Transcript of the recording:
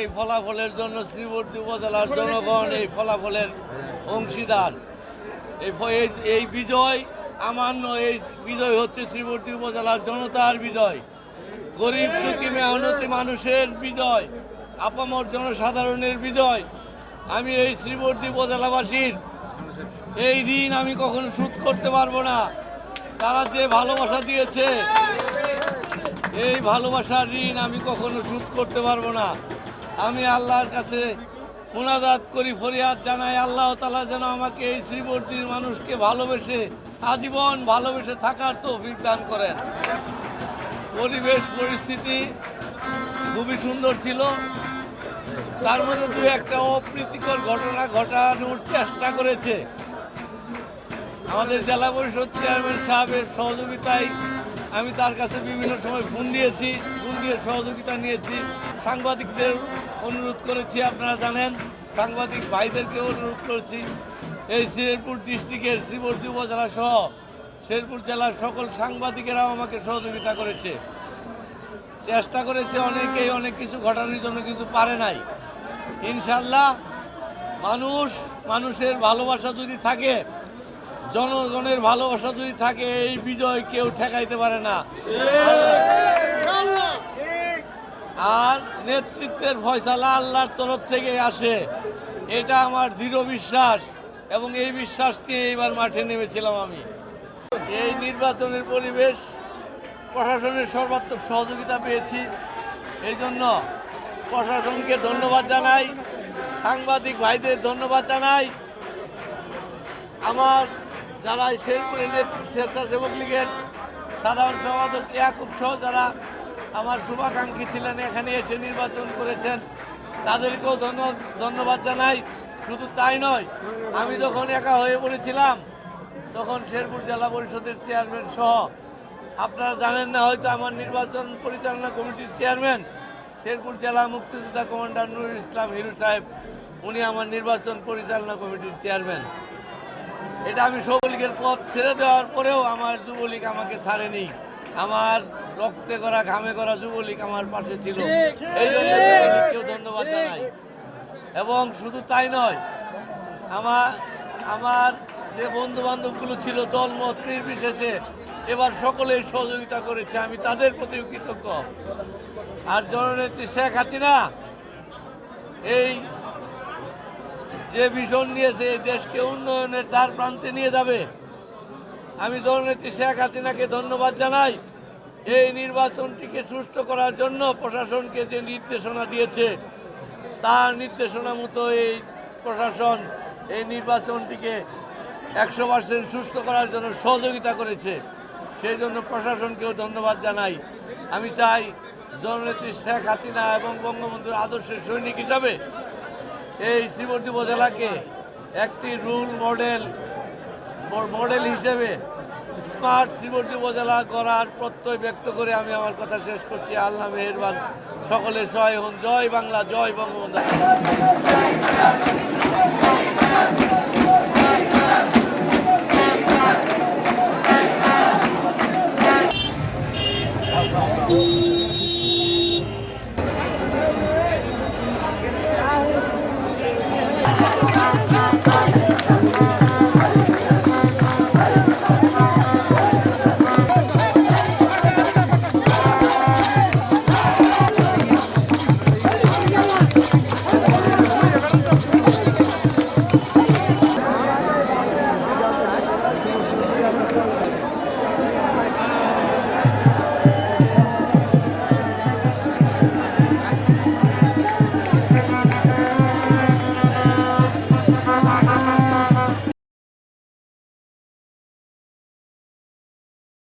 এই ফলাফলের জন্য শ্রীবর্তী উপজেলার জনগণ এই ফলাফলের অংশীদার। এই বিজয় আমার নয় এই বিজয় হচ্ছে শ্রীবর্তী উপজেলার জনতার বিজয়। গরিব দুঃখী মেহনতি মানুষের বিজয়, আপামর জনসাধারণের বিজয়। আমি এই শ্রীবর্তী উপজেলাবাসীর এই ঋণ আমি কখনো শোধ করতে পারব না। তারা যে ভালোবাসা দিয়েছে, এই ভালোবাসার ঋণ আমি কখনো শোধ করতে পারব না। আমি আল্লাহর কাছে মোনাজাত করি, ফরিয়াদ জানাই, আল্লাহ তালা যেন আমাকে এই শ্রীবর্তীর মানুষকে ভালোবেসে, আজীবন ভালোবেসে থাকার তো দান করেন। পরিবেশ, পরিস্থিতি খুবই সুন্দর ছিল। তার মধ্যে দু একটা অপ্রীতিকর ঘটনা ঘটানোর চেষ্টা করেছে। আমাদের জেলা পরিষদ চেয়ারম্যান সাহেবের সহযোগিতায় আমি তার কাছে বিভিন্ন সময় ফোন দিয়েছি, ফোন দিয়ে সহযোগিতা নিয়েছি। সাংবাদিকদের অনুরোধ করেছি, আপনারা জানেন, সাংবাদিক ভাইদেরকে অনুরোধ করেছি, এই শ্রীরপুর ডিস্ট্রিক্টের শ্রীবর্তী উপজেলা সহ শেরপুর জেলার সকল সাংবাদিকেরাও আমাকে সহযোগিতা করেছে। চেষ্টা করেছে অনেকেই অনেক কিছু ঘটানোর জন্য, কিন্তু পারে নাই। ইনশাল্লাহ মানুষ, মানুষের ভালোবাসা যদি থাকে, জনগণের ভালোবাসা যদি থাকে, এই বিজয় কেউ ঠেকাইতে পারে না। নেতৃত্বের ফয়সালা আল্লাহর তরফ থেকে আসে। এটা আমার দৃঢ় বিশ্বাস এবং এই বিশ্বাস এইবার মাঠে নেমেছিলাম আমি। এই নির্বাচনের পরিবেশ প্রশাসনের সর্বাত্মক সহযোগিতা পেয়েছি। এই জন্য প্রশাসনকে ধন্যবাদ জানাই, সাংবাদিক ভাইদের ধন্যবাদ জানাই। আমার যারা শেরপুর স্বেচ্ছাসেবক লীগের সাধারণ সম্পাদক ইয়াকুব সহ যারা আমার শুভাকাঙ্ক্ষী ছিলেন, এখানে এসে নির্বাচন করেছেন। তাদেরকেও ধন্য- ধন্যবাদ জানাই। শুধু তাই নয়, আমি যখন একা হয়ে পড়েছিলাম, তখন শেরপুর জেলা পরিষদের চেয়ারম্যান সহ, আপনারা জানেন না, হয়তো আমার নির্বাচন পরিচালনা কমিটির চেয়ারম্যান, শেরপুর জেলা মুক্তিযোদ্ধা কমান্ডার নুরুল ইসলাম হিরু সাহেব, উনি আমার নির্বাচন পরিচালনা কমিটির চেয়ারম্যান। এটা আমি যুবলীগের পথ ছেড়ে দেওয়ার পরেও আমার যুবলীগ আমাকে ছাড়েনি। আমার রক্তে করা ঘামে করা যুবলীগ আমার পাশে ছিল। এই জন্য যুবলীগকেও ধন্যবাদ জানাই এবং শুধু তাই নয় আমার আমার যে বন্ধু বান্ধবগুলো ছিল দল মত নির্বিশেষে এবার সকলেই সহযোগিতা করেছে। আমি তাদের প্রতি কৃতজ্ঞ। আর জননেত্রী শেখ হাসিনা এই যে ভীষণ নিয়েছে এই দেশকে উন্নয়নের দ্বার প্রান্তে নিয়ে যাবে। আমি জননেত্রী শেখ হাসিনাকে ধন্যবাদ জানাই। এই নির্বাচনটিকে সুষ্ঠু করার জন্য প্রশাসনকে যে নির্দেশনা দিয়েছে, তার নির্দেশনা মতো এই প্রশাসন এই নির্বাচনটিকে একশো পার্সেন্ট সুস্থ করার জন্য সহযোগিতা করেছে। সেই জন্য প্রশাসনকেও ধন্যবাদ জানাই। আমি চাই জননেত্রী শেখ হাসিনা এবং বঙ্গবন্ধুর আদর্শের সৈনিক হিসাবে এই শ্রীবর্তী উপজেলাকে একটি রুল মডেল মডেল হিসেবে স্মার্ট শ্রীবর্তী উপজেলা করার প্রত্যয় ব্যক্ত করে আমি আমার কথা শেষ করছি। আল্লাহ মেহেরবান সকলের সহায় হন। জয় বাংলা, জয় বঙ্গবন্ধু। Yeah.